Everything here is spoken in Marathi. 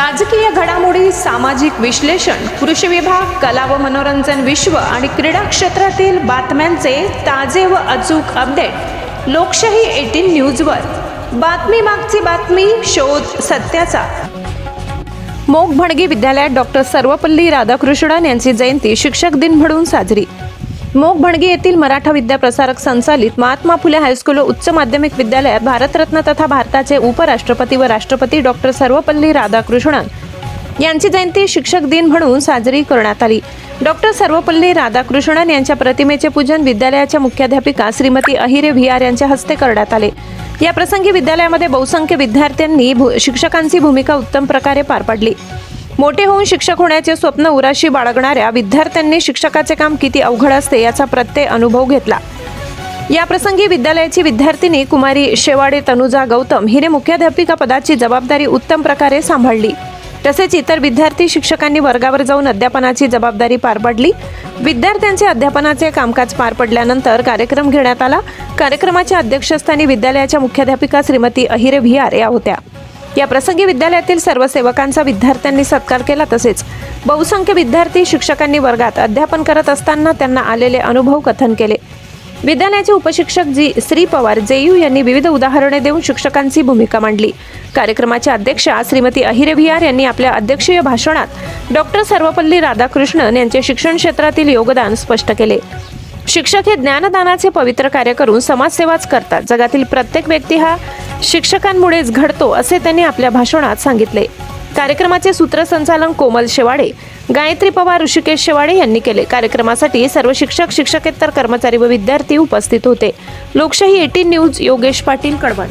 राजकीय घडामोडी सामाजिक विश्लेषण कृषी विभाग कला व मनोरंजन विश्व आणि क्रीडा क्षेत्रातील बातम्यांचे ताजे व अचूक अपडेट लोकशाही एटीन न्यूजवर. बातमी मागची बातमी शोध सत्याचा. मोग भणगी विद्यालयात डॉक्टर सर्वपल्ली राधाकृष्णन यांची जयंती शिक्षक दिन म्हणून साजरी. मोग भणगी येथील मराठा विद्याप्रसारक संचालित महात्मा फुले हायस्कूल उच्च माध्यमिक विद्यालयात भारतरत्न तथा भारताचे उपराष्ट्रपती व राष्ट्रपती डॉक्टर सर्वपल्ली राधाकृष्णन यांची जयंती शिक्षक दिन म्हणून साजरी करण्यात आली. डॉक्टर सर्वपल्ली राधाकृष्णन यांच्या प्रतिमेचे पूजन विद्यालयाच्या मुख्याध्यापिका श्रीमती अहिरे व्ही यांच्या हस्ते करण्यात आले. या प्रसंगी विद्यालयामध्ये बहुसंख्य विद्यार्थ्यांनी शिक्षकांची भूमिका उत्तम प्रकारे पार पाडली. मोठे होऊन शिक्षक होण्याचे स्वप्न उराशी बाळगणाऱ्या विद्यार्थ्यांनी शिक्षकाचे काम किती अवघड असते याचा प्रत्यय अनुभव घेतला. या प्रसंगी विद्यालयाची विद्यार्थिनी कुमारी शेवाडे तनुजा गौतम हिने मुख्याध्यापिका पदाची जबाबदारी उत्तम प्रकारे सांभाळली. तसेच इतर विद्यार्थी शिक्षकांनी वर्गावर जाऊन अध्यापनाची जबाबदारी पार पाडली. विद्यार्थ्यांचे अध्यापनाचे कामकाज पार पडल्यानंतर कार्यक्रम घेण्यात आला. कार्यक्रमाच्या अध्यक्षस्थानी विद्यालयाच्या मुख्याध्यापिका श्रीमती अहिरे भियार या होत्या. या प्रसंगी विद्यालयातील सर्व सेवकांचा विद्यार्थ्यांनी सत्कार केला तसेच बहुसंख्य विद्यार्थी शिक्षकांनी वर्गात अध्यापन करत असताना त्यांना आलेले अनुभव कथन केले. विद्यालयाचे उपशिक्षक जी श्री पवार जेयू यांनी विविध उदाहरणे देऊन शिक्षकांची भूमिका मांडली. कार्यक्रमाच्या अध्यक्षा श्रीमती अहिरे भियार यांनी आपल्या अध्यक्षीय भाषणात डॉक्टर सर्वपल्ली राधाकृष्णन यांचे शिक्षण क्षेत्रातील योगदान स्पष्ट केले. शिक्षक हे ज्ञानदानाचे पवित्र कार्य करून समाजसेवाच करतात. जगातील प्रत्येक व्यक्ती हा शिक्षकांमुळेच घडतो असे त्यांनी आपल्या भाषणात सांगितले. कार्यक्रमाचे सूत्रसंचालन कोमल शेवाडे गायत्री पवार ऋषिकेश शेवाडे यांनी केले. कार्यक्रमासाठी सर्व शिक्षक शिक्षकेतर कर्मचारी व विद्यार्थी उपस्थित होते. Lokshahi eighteen news Yogesh Patil Kadwan.